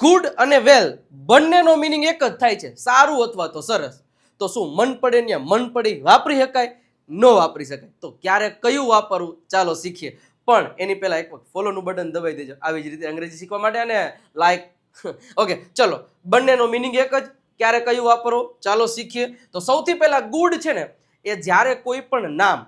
Good અને વેલ બંનેનો meaning એક જ થાય છે. સારું અથવા તો સરસ. તો શું, મન પડે ને મન પડી વાપરી શકાય? ન વાપરી શકાય. તો ક્યારે કયું વાપરવું? ચાલો શીખીએ. પણ એની પહેલાં એક વખત ફોલોનું બટન દબાઈ દેજો. આવી જ રીતે અંગ્રેજી શીખવા માટે અને લાઈક ઓકે ચલો. બંનેનો મિનિંગ એક જ. ક્યારે કયું વાપરો ચાલો શીખીએ. તો સૌથી પહેલાં ગુડ છે ને, એ જ્યારે કોઈ પણ નામ,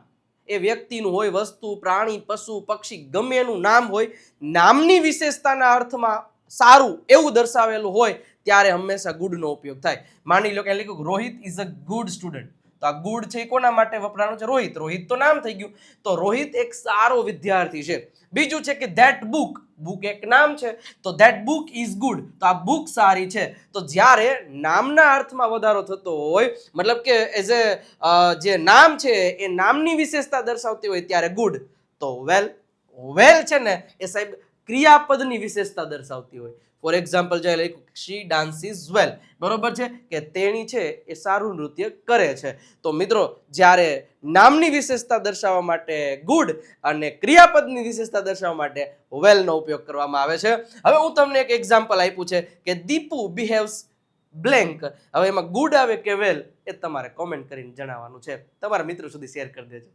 એ વ્યક્તિનું હોય, વસ્તુ, પ્રાણી, પશુ, પક્ષી, ગમે એનું નામ હોય, નામની વિશેષતાના અર્થમાં સારું એવું દર્શાવેલું હોય ત્યારે હંમેશા ગુડનો ઉપયોગ થાય. માની લો કે લખ્યું, Rohit is a good student તો આ ગુડ છે એ કોના માટે વપરાણું છે? રોહિત. રોહિત તો નામ થઈ ગયું. તો રોહિત એક સારો વિદ્યાર્થી છે. બીજું છે કે ધેટ બુક બુક એક નામ છે. તો ધેટ બુક ઇઝ ગુડ તો આ બુક સારી છે. તો જ્યારે નામના અર્થમાં વધારો થતો હોય, મતલબ કે એઝ એ જે નામ છે, એ નામની વિશેષતા દર્શાવતી હોય ત્યારે ગુડ તો વેલ વેલ છે ને એ સાહેબ ક્રિયાપદની વિશેષતા દર્શાવતી હોય. ફોર એક્ઝામ્પલ જે લખ્યું શી ડાન્સીસ વેલ બરોબર છે? કે તેણી છે એ સારું નૃત્ય કરે છે. તો મિત્રો, જ્યારે નામની વિશેષતા દર્શાવવા માટે ગુડ અને ક્રિયાપદની વિશેષતા દર્શાવવા માટે વેલનો ઉપયોગ કરવામાં આવે છે. હવે હું તમને એક એક્ઝામ્પલ આપ્યું છે કે દીપુ બિહેવ્સ બ્લેન્ક હવે એમાં ગુડ આવે કે વેલ એ તમારે કોમેન્ટ કરીને જણાવવાનું છે. તમારા મિત્રો સુધી શેર કરી દેજો.